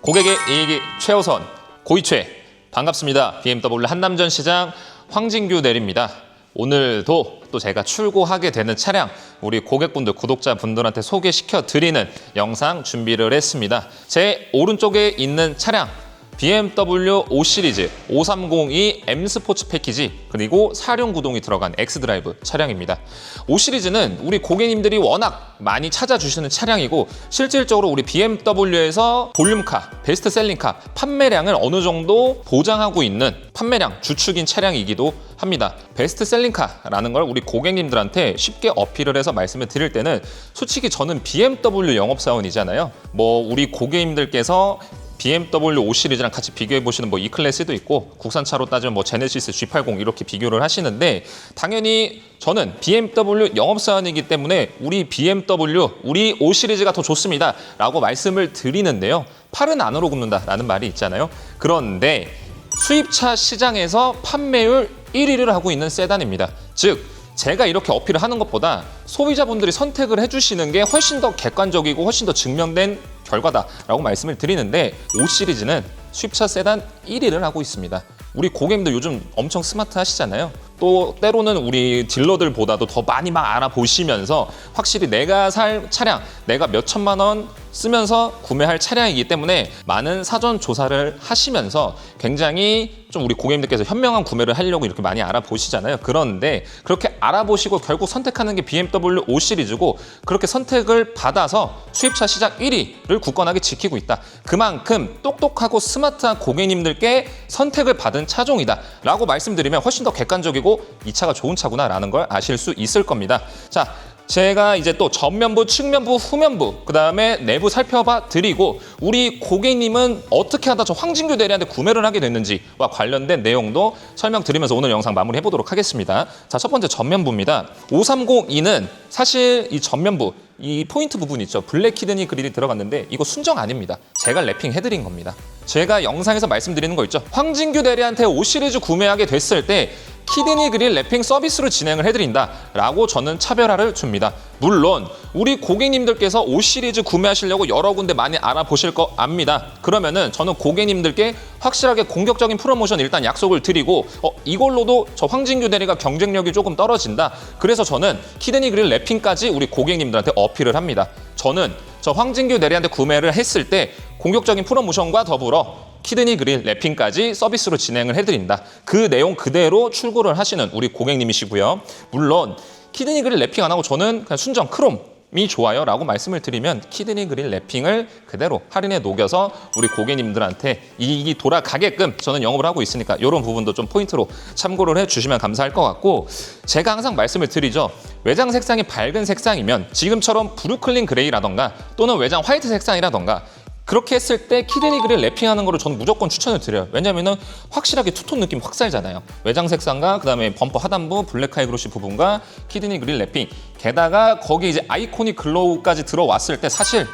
고객의 이익이 최우선 고이최 반갑습니다. BMW 한남전 시장 황진규 대리입니다. 오늘도 또 제가 출고하게 되는 차량 우리 고객분들 구독자분들한테 소개시켜 드리는 영상 준비를 했습니다. 제 오른쪽에 있는 차량 BMW 5 시리즈 530이 M 스포츠 패키지 그리고 사륜 구동이 들어간 X 드라이브 차량입니다. 5 시리즈는 우리 고객님들이 워낙 많이 찾아주시는 차량이고 실질적으로 우리 BMW에서 볼륨카, 베스트셀링카 판매량을 어느 정도 보장하고 있는 판매량 주축인 차량이기도 합니다. 베스트셀링카라는 걸 우리 고객님들한테 쉽게 어필을 해서 말씀을 드릴 때는 솔직히 저는 BMW 영업사원이잖아요. 뭐 우리 고객님들께서 BMW 5 시리즈랑 같이 비교해 보시는 뭐 E 클래스도 있고 국산차로 따지면 뭐 제네시스 G80 이렇게 비교를 하시는데 당연히 저는 BMW 영업사원이기 때문에 우리 BMW 우리 5 시리즈가 더 좋습니다라고 말씀을 드리는데요. 팔은 안으로 굽는다라는 말이 있잖아요. 그런데 수입차 시장에서 판매율 1위를 하고 있는 세단입니다. 즉 제가 이렇게 어필을 하는 것보다 소비자분들이 선택을 해주시는 게 훨씬 더 객관적이고 훨씬 더 증명된 결과다라고 말씀을 드리는데 5 시리즈는 수입차 세단 1위를 하고 있습니다. 우리 고객님들 요즘 엄청 스마트 하시잖아요. 또 때로는 우리 딜러들보다도 더 많이 막 알아보시면서 확실히 내가 살 차량, 내가 몇 천만 원 쓰면서 구매할 차량이기 때문에 많은 사전 조사를 하시면서 굉장히 좀 우리 고객님들께서 현명한 구매를 하려고 이렇게 많이 알아보시잖아요. 그런데 그렇게 알아보시고 결국 선택하는 게 BMW 5 시리즈고 그렇게 선택을 받아서 수입차 시장 1위를 굳건하게 지키고 있다. 그만큼 똑똑하고 스마트한 고객님들께 선택을 받은 차종이다. 라고 말씀드리면 훨씬 더 객관적이고 이 차가 좋은 차구나라는 걸 아실 수 있을 겁니다. 자, 제가 이제 또 전면부, 측면부, 후면부, 그 다음에 내부 살펴봐 드리고 우리 고객님은 어떻게 하다 저 황진규 대리한테 구매를 하게 됐는지와 관련된 내용도 설명드리면서 오늘 영상 마무리해 보도록 하겠습니다. 자, 첫 번째 전면부입니다. 5302는 사실 이 전면부 이 포인트 부분 있죠. 블랙 키드니 그릴이 들어갔는데 이거 순정 아닙니다. 제가 랩핑 해드린 겁니다. 제가 영상에서 말씀드리는 거 있죠. 황진규 대리한테 5 시리즈 구매하게 됐을 때 키드니 그릴 랩핑 서비스로 진행을 해드린다 라고 저는 차별화를 줍니다. 물론 우리 고객님들께서 5 시리즈 구매하시려고 여러 군데 많이 알아보실 거 압니다. 그러면은 저는 고객님들께 확실하게 공격적인 프로모션 일단 약속을 드리고 어, 이걸로도 저 황진규 대리가 경쟁력이 조금 떨어진다. 그래서 저는 키드니 그릴 랩핑까지 우리 고객님들한테 어필을 합니다. 저는 저 황진규 대리한테 구매를 했을 때 공격적인 프로모션과 더불어 키드니 그릴 랩핑까지 서비스로 진행을 해드린다. 그 내용 그대로 출고를 하시는 우리 고객님이시고요. 물론 키드니 그릴 랩핑 안 하고 저는 그냥 순정 크롬 이 좋아요 라고 말씀을 드리면 키드니 그릴 랩핑을 그대로 할인에 녹여서 우리 고객님들한테 이익이 돌아가게끔 저는 영업을 하고 있으니까 이런 부분도 좀 포인트로 참고를 해주시면 감사할 것 같고 제가 항상 말씀을 드리죠 외장 색상이 밝은 색상이면 지금처럼 브루클린 그레이라던가 또는 외장 화이트 색상이라던가 그렇게 했을 때 키드니 그릴 랩핑하는 거를 저는 무조건 추천을 드려요. 왜냐면은 확실하게 투톤 느낌 확 살잖아요. 외장 색상과 그다음에 범퍼 하단부 블랙 하이그로시 부분과 키드니 그릴 랩핑. 게다가 거기 이제 아이코닉 글로우까지 들어왔을 때 사실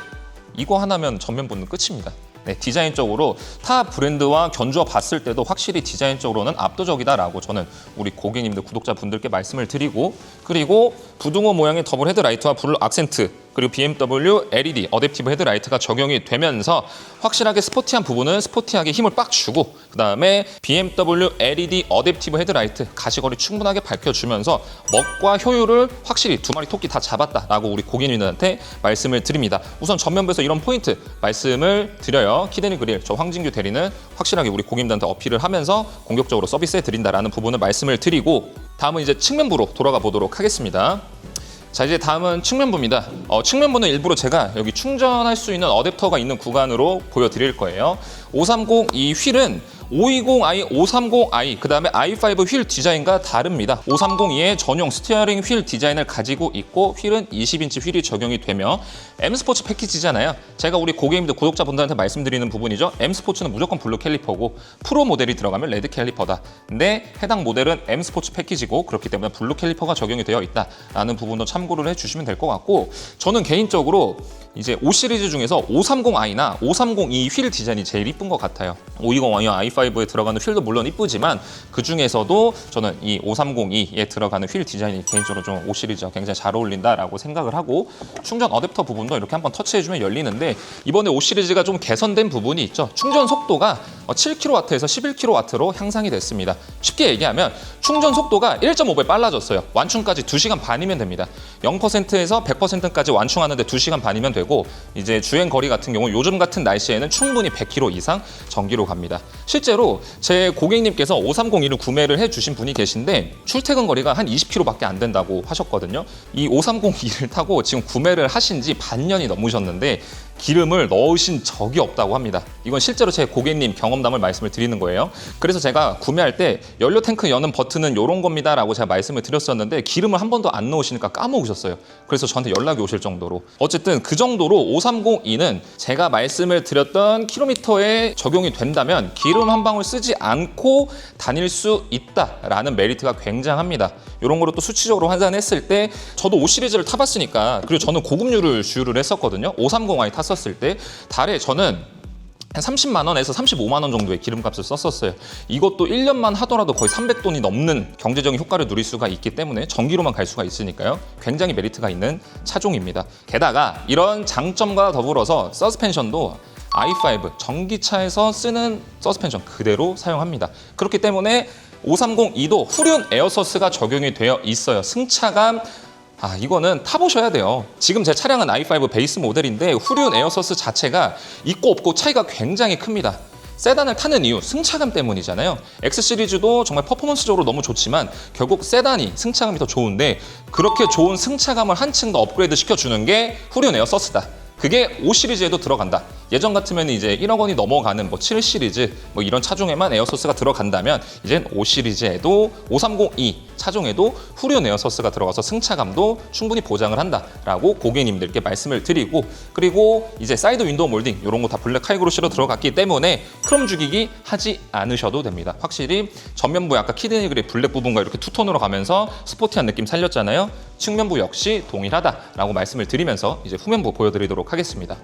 이거 하나면 전면부는 끝입니다. 네, 디자인적으로 타 브랜드와 견주어 봤을 때도 확실히 디자인적으로는 압도적이다라고 저는 우리 고객님들 구독자분들께 말씀을 드리고 그리고 부등호 모양의 더블 헤드라이트와 블루 악센트 그리고 BMW LED 어댑티브 헤드라이트가 적용이 되면서 확실하게 스포티한 부분은 스포티하게 힘을 빡 주고 그 다음에 BMW LED 어댑티브 헤드라이트 가시거리 충분하게 밝혀주면서 먹과 효율을 확실히 두 마리 토끼 다 잡았다라고 우리 고객님들한테 말씀을 드립니다. 우선 전면부에서 이런 포인트 말씀을 드려요. 키드니 그릴 저 황진규 대리는 확실하게 우리 고객님들한테 어필을 하면서 공격적으로 서비스해 드린다라는 부분을 말씀을 드리고 다음은 이제 측면부로 돌아가 보도록 하겠습니다. 자 이제 다음은 측면부입니다. 어, 측면부는 일부러 제가 여기 충전할 수 있는 어댑터가 있는 구간으로 보여드릴 거예요. 530 이 휠은 520i, 530i, 그 다음에 i5 휠 디자인과 다릅니다. 530이의 전용 스티어링 휠 디자인을 가지고 있고 휠은 20인치 휠이 적용이 되며 M 스포츠 패키지잖아요. 제가 우리 고객님들 구독자분들한테 말씀드리는 부분이죠. M 스포츠는 무조건 블루 캘리퍼고 프로 모델이 들어가면 레드 캘리퍼다. 근데 해당 모델은 M 스포츠 패키지고 그렇기 때문에 블루 캘리퍼가 적용이 되어 있다라는 부분도 참고를 해주시면 될 것 같고 저는 개인적으로 이제 5 시리즈 중에서 530i나 530e 휠 디자인이 제일 이쁜 것 같아요. 520i, i5 i5에 들어가는 휠도 물론 이쁘지만 그 중에서도 저는 이 5302에 들어가는 휠 디자인이 개인적으로 좀 5 시리즈와 굉장히 잘 어울린다라고 생각을 하고 충전 어댑터 부분도 이렇게 한번 터치해주면 열리는데 이번에 5 시리즈가 좀 개선된 부분이 있죠. 충전 속도가 7kW에서 11kW로 향상이 됐습니다. 쉽게 얘기하면 충전 속도가 1.5배 빨라졌어요. 완충까지 2시간 반이면 됩니다. 0%에서 100%까지 완충하는데 2시간 반이면 되고 이제 주행 거리 같은 경우 요즘 같은 날씨에는 충분히 100km 이상 전기로 갑니다. 실제 로 제 고객님께서 5302를 구매를 해 주신 분이 계신데 출퇴근 거리가 한 20km밖에 안 된다고 하셨거든요. 이 5302를 타고 지금 구매를 하신 지 반년이 넘으셨는데 기름을 넣으신 적이 없다고 합니다. 이건 실제로 제 고객님 경험담을 말씀을 드리는 거예요. 그래서 제가 구매할 때 연료 탱크 여는 버튼은 이런 겁니다 라고 제가 말씀을 드렸었는데 기름을 한 번도 안 넣으시니까 까먹으셨어요. 그래서 저한테 연락이 오실 정도로 어쨌든 그 정도로 5302는 제가 말씀을 드렸던 킬로미터에 적용이 된다면 기름 한 방울 쓰지 않고 다닐 수 있다라는 메리트가 굉장합니다. 이런 거를 또 수치적으로 환산했을 때 저도 5 시리즈를 타봤으니까 그리고 저는 고급류를 주유를 했었거든요. 530i 탔었을 때 달에 저는 한 30만 원에서 35만 원 정도의 기름값을 썼었어요. 이것도 1년만 하더라도 거의 300돈이 넘는 경제적인 효과를 누릴 수가 있기 때문에 전기로만 갈 수가 있으니까요. 굉장히 메리트가 있는 차종입니다. 게다가 이런 장점과 더불어서 서스펜션도 i5 전기차에서 쓰는 서스펜션 그대로 사용합니다. 그렇기 때문에 530e도 후륜 에어서스가 적용이 되어 있어요. 승차감 아 이거는 타보셔야 돼요. 지금 제 차량은 i5 베이스 모델인데 후륜 에어서스 자체가 있고 없고 차이가 굉장히 큽니다. 세단을 타는 이유 승차감 때문이잖아요. X 시리즈도 정말 퍼포먼스적으로 너무 좋지만 결국 세단이 승차감이 더 좋은데 그렇게 좋은 승차감을 한층 더 업그레이드 시켜주는 게 후륜 에어서스다. 그게 5 시리즈에도 들어간다. 예전 같으면 이제 1억 원이 넘어가는 뭐 7 시리즈 뭐 이런 차종에만 에어소스가 들어간다면 이젠 5 시리즈에도 5302 차종에도 후륜 에어소스가 들어가서 승차감도 충분히 보장을 한다라고 고객님들께 말씀을 드리고 그리고 이제 사이드 윈도우 몰딩 이런 거 다 블랙 하이그로시로 들어갔기 때문에 크롬 죽이기 하지 않으셔도 됩니다. 확실히 전면부 약간 키드니 그립 블랙 부분과 이렇게 투톤으로 가면서 스포티한 느낌 살렸잖아요. 측면부 역시 동일하다라고 말씀을 드리면서 이제 후면부 보여드리도록 하겠습니다.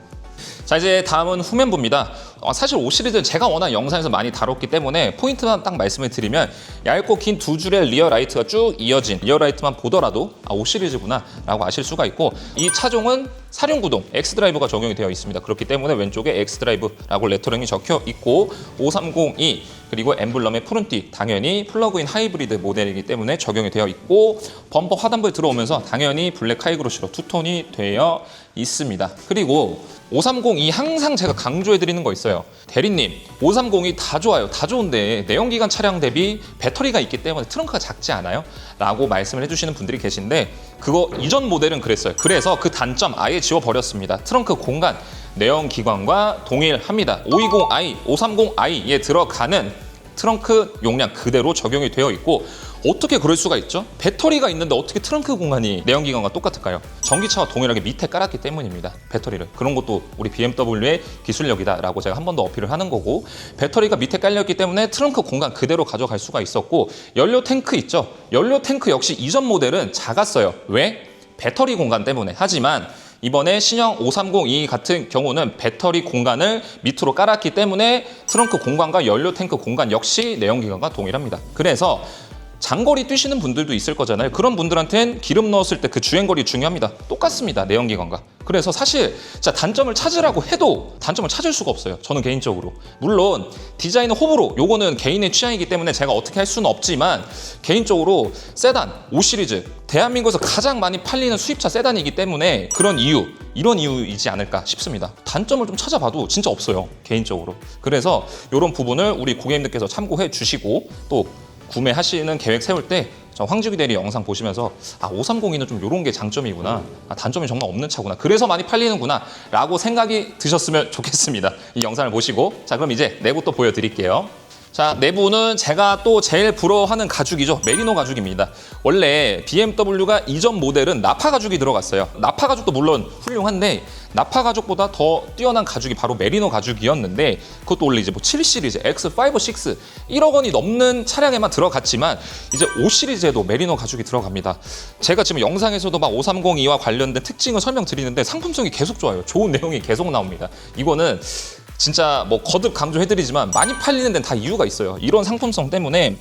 자 이제 다음은 후면부입니다. 어, 사실 5 시리즈는 제가 워낙 영상에서 많이 다뤘기 때문에 포인트만 딱 말씀을 드리면 얇고 긴 두 줄의 리어 라이트가 쭉 이어진 리어 라이트만 보더라도 아, 5 시리즈구나 라고 아실 수가 있고 이 차종은 사륜구동 X 드라이브가 적용이 되어 있습니다. 그렇기 때문에 왼쪽에 X 드라이브라고 레터링이 적혀 있고 5302 그리고 엠블럼의 푸른띠 당연히 플러그인 하이브리드 모델이기 때문에 적용이 되어 있고 범퍼 하단부에 들어오면서 당연히 블랙 하이그로시로 투톤이 되어 있습니다. 그리고 530이 항상 제가 강조해 드리는 거 있어요. 대리님, 530이 다 좋아요. 다 좋은데 내연기관 차량 대비 배터리가 있기 때문에 트렁크가 작지 않아요? 라고 말씀을 해주시는 분들이 계신데 그거 이전 모델은 그랬어요. 그래서 그 단점 아예 지워버렸습니다. 트렁크 공간, 내연기관과 동일합니다. 520i, 530i에 들어가는 트렁크 용량 그대로 적용이 되어 있고 어떻게 그럴 수가 있죠? 배터리가 있는데 어떻게 트렁크 공간이 내연기관과 똑같을까요? 전기차와 동일하게 밑에 깔았기 때문입니다. 배터리를. 그런 것도 우리 BMW의 기술력이다라고 제가 한 번 더 어필을 하는 거고 배터리가 밑에 깔렸기 때문에 트렁크 공간 그대로 가져갈 수가 있었고 연료 탱크 있죠? 연료 탱크 역시 이전 모델은 작았어요. 왜? 배터리 공간 때문에. 하지만 이번에 신형 5302 같은 경우는 배터리 공간을 밑으로 깔았기 때문에 트렁크 공간과 연료 탱크 공간 역시 내연기관과 동일합니다. 그래서 장거리 뛰시는 분들도 있을 거잖아요. 그런 분들한테는 기름 넣었을 때 그 주행거리 중요합니다. 똑같습니다. 내연기관과. 그래서 사실 자 단점을 찾으라고 해도 단점을 찾을 수가 없어요. 저는 개인적으로. 물론 디자인은 호불호, 요거는 개인의 취향이기 때문에 제가 어떻게 할 수는 없지만 개인적으로 세단 5 시리즈 대한민국에서 가장 많이 팔리는 수입차 세단이기 때문에 그런 이유 이런 이유이지 않을까 싶습니다. 단점을 좀 찾아봐도 진짜 없어요. 개인적으로. 그래서 이런 부분을 우리 고객님들께서 참고해 주시고 또 구매하시는 계획 세울 때저 황지기 대리 영상 보시면서 아 530이는 좀 이런 게 장점이구나. 아, 단점이 정말 없는 차구나. 그래서 많이 팔리는구나 라고 생각이 드셨으면 좋겠습니다. 이 영상을 보시고. 자 그럼 이제 내부 또 보여드릴게요 자 내부는 제가 또 제일 부러워하는 가죽이죠 메리노 가죽입니다 원래 BMW가 이전 모델은 나파 가죽이 들어갔어요 나파 가죽도 물론 훌륭한데 나파 가죽보다 더 뛰어난 가죽이 바로 메리노 가죽이었는데 그것도 원래 이제 뭐 7 시리즈, X5, 6 1억 원이 넘는 차량에만 들어갔지만 이제 5 시리즈에도 메리노 가죽이 들어갑니다. 제가 지금 영상에서도 막 5302와 관련된 특징을 설명드리는데 상품성이 계속 좋아요. 좋은 내용이 계속 나옵니다. 이거는 진짜 뭐 거듭 강조해드리지만 많이 팔리는 데는 다 이유가 있어요. 이런 상품성 때문에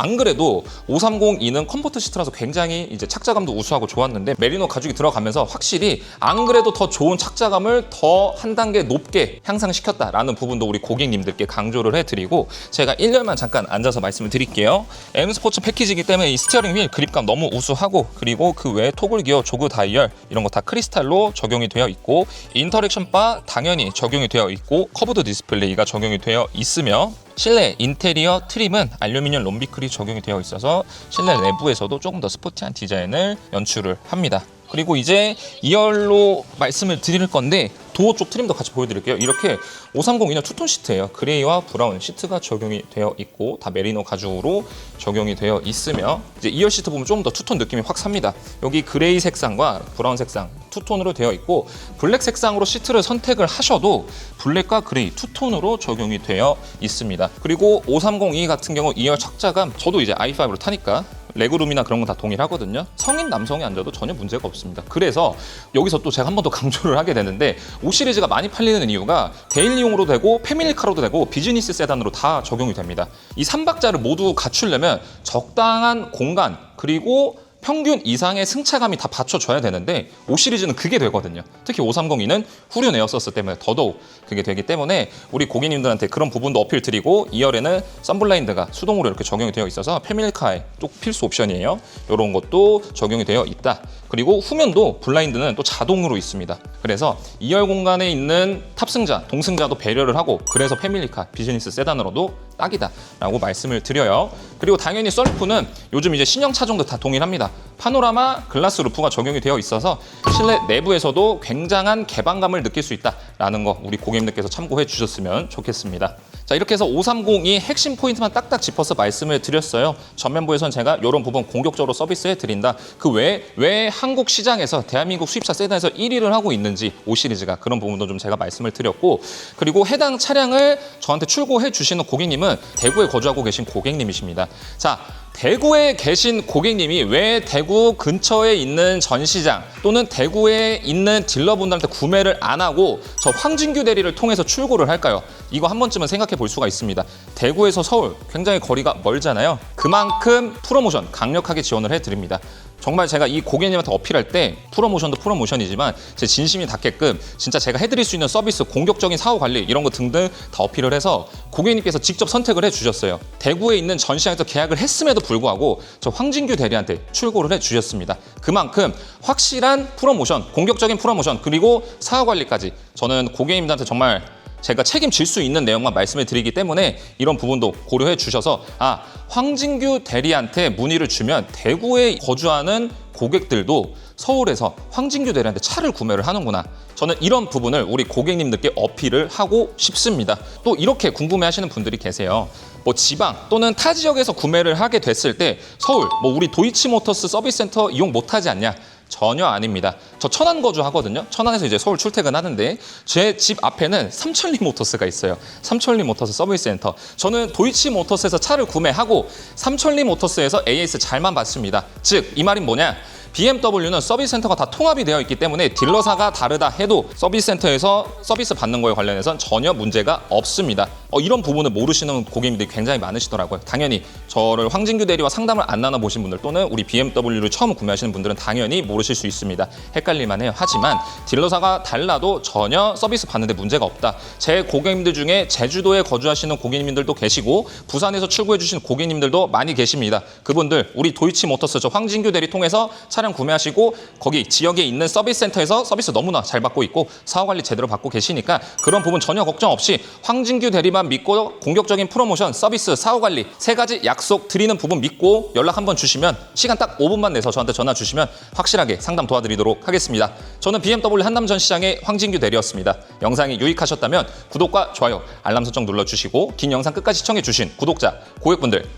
안 그래도 530E는 컴포트 시트라서 굉장히 이제 착자감도 우수하고 좋았는데 메리노 가죽이 들어가면서 확실히 안 그래도 더 좋은 착자감을 더 한 단계 높게 향상시켰다라는 부분도 우리 고객님들께 강조를 해드리고 제가 1년만 잠깐 앉아서 말씀을 드릴게요. M 스포츠 패키지이기 때문에 이 스티어링 휠 그립감 너무 우수하고 그리고 그 외에 토글 기어, 조그 다이얼 이런 거 다 크리스탈로 적용이 되어 있고 인터랙션 바 당연히 적용이 되어 있고 커브드 디스플레이가 적용이 되어 있으며 실내 인테리어 트림은 알루미늄 롬비클이 적용이 되어 있어서 실내 내부에서도 조금 더 스포티한 디자인을 연출을 합니다. 그리고 이제 2열로 말씀을 드릴 건데 도어 쪽 트림도 같이 보여드릴게요. 이렇게 530이는 투톤 시트예요. 그레이와 브라운 시트가 적용이 되어 있고 다 메리노 가죽으로 적용이 되어 있으며 이제 2열 시트 보면 좀더 투톤 느낌이 확 삽니다. 여기 그레이 색상과 브라운 색상 투톤으로 되어 있고 블랙 색상으로 시트를 선택을 하셔도 블랙과 그레이 투톤으로 적용이 되어 있습니다. 그리고 530E 같은 경우 2열 착자감 저도 이제 i5로 타니까 레그룸이나 그런 건 다 동일하거든요. 성인 남성이 앉아도 전혀 문제가 없습니다. 그래서 여기서 또 제가 한 번 더 강조를 하게 되는데 5 시리즈가 많이 팔리는 이유가 데일리용으로 되고 패밀리카로도 되고 비즈니스 세단으로 다 적용이 됩니다. 이 3박자를 모두 갖추려면 적당한 공간 그리고 평균 이상의 승차감이 다 받쳐줘야 되는데 5 시리즈는 그게 되거든요. 특히 530E는 후륜 에어서스 때문에 더더욱 그게 되기 때문에 우리 고객님들한테 그런 부분도 어필 드리고 2열에는 썬블라인드가 수동으로 이렇게 적용이 되어 있어서 패밀리카에 또 필수 옵션이에요. 이런 것도 적용이 되어 있다. 그리고 후면도 블라인드는 또 자동으로 있습니다. 그래서 2열 공간에 있는 탑승자, 동승자도 배려를 하고 그래서 패밀리카, 비즈니스 세단으로도 딱이다라고 말씀을 드려요. 그리고 당연히 썰루프는 요즘 이제 신형 차종도 다 동일합니다. 파노라마 글라스 루프가 적용이 되어 있어서 실내 내부에서도 굉장한 개방감을 느낄 수 있다라는 거 우리 고객님들께서 참고해 주셨으면 좋겠습니다. 자 이렇게 해서 530이 핵심 포인트만 딱딱 짚어서 말씀을 드렸어요. 전면부에선 제가 이런 부분 공격적으로 서비스해 드린다. 그 외에 왜 한국 시장에서 대한민국 수입차 세단에서 1위를 하고 있는지 5 시리즈가 그런 부분도 좀 제가 말씀을 드렸고 그리고 해당 차량을 저한테 출고해 주시는 고객님은 대구에 거주하고 계신 고객님이십니다. 자 대구에 계신 고객님이 왜 대구 근처에 있는 전시장 또는 대구에 있는 딜러분들한테 구매를 안 하고 저 황진규 대리를 통해서 출고를 할까요? 이거 한 번쯤은 생각해 볼 수가 있습니다. 대구에서 서울 굉장히 거리가 멀잖아요. 그만큼 프로모션 강력하게 지원을 해 드립니다. 정말 제가 이 고객님한테 어필할 때 프로모션도 프로모션이지만 제 진심이 닿게끔 진짜 제가 해드릴 수 있는 서비스, 공격적인 사후 관리 이런 거 등등 다 어필을 해서 고객님께서 직접 선택을 해 주셨어요. 대구에 있는 전시장에서 계약을 했음에도 불구하고 저 황진규 대리한테 출고를 해 주셨습니다. 그만큼 확실한 프로모션, 공격적인 프로모션 그리고 사후 관리까지 저는 고객님들한테 정말 제가 책임질 수 있는 내용만 말씀을 드리기 때문에 이런 부분도 고려해 주셔서 아 황진규 대리한테 문의를 주면 대구에 거주하는 고객들도 서울에서 황진규 대리한테 차를 구매를 하는구나. 저는 이런 부분을 우리 고객님들께 어필을 하고 싶습니다. 또 이렇게 궁금해 하시는 분들이 계세요. 뭐 지방 또는 타 지역에서 구매를 하게 됐을 때 서울, 뭐 우리 도이치모터스 서비스 센터 이용 못 하지 않냐? 전혀 아닙니다. 저 천안 거주 하거든요. 천안에서 이제 서울 출퇴근하는데 제 집 앞에는 삼천리 모터스가 있어요. 삼천리 모터스 서비스 센터. 저는 도이치 모터스에서 차를 구매하고 삼천리 모터스에서 AS 잘만 받습니다. 즉 이 말인 뭐냐? BMW는 서비스 센터가 다 통합이 되어 있기 때문에 딜러사가 다르다 해도 서비스 센터에서 서비스 받는 거에 관련해서는 전혀 문제가 없습니다. 어, 이런 부분을 모르시는 고객님들이 굉장히 많으시더라고요. 당연히 저를 황진규 대리와 상담을 안 나눠보신 분들 또는 우리 BMW를 처음 구매하시는 분들은 당연히 모르실 수 있습니다. 헷갈릴만 해요. 하지만 딜러사가 달라도 전혀 서비스 받는데 문제가 없다. 제 고객님들 중에 제주도에 거주하시는 고객님들도 계시고 부산에서 출고해 주신 고객님들도 많이 계십니다. 그분들 우리 도이치 모터스 저 황진규 대리 통해서 차량 구매하시고 거기 지역에 있는 서비스 센터에서 서비스 너무나 잘 받고 있고 사후 관리 제대로 받고 계시니까 그런 부분 전혀 걱정 없이 황진규 대리만 믿고 공격적인 프로모션, 서비스, 사후 관리 세 가지 약속 드리는 부분 믿고 연락 한번 주시면 시간 딱 5분만 내서 저한테 전화 주시면 확실하게 상담 도와드리도록 하겠습니다. 저는 BMW 한남 전시장의 황진규 대리였습니다. 영상이 유익하셨다면 구독과 좋아요, 알람 설정 눌러주시고 긴 영상 끝까지 시청해 주신 구독자, 고객분들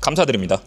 감사드립니다.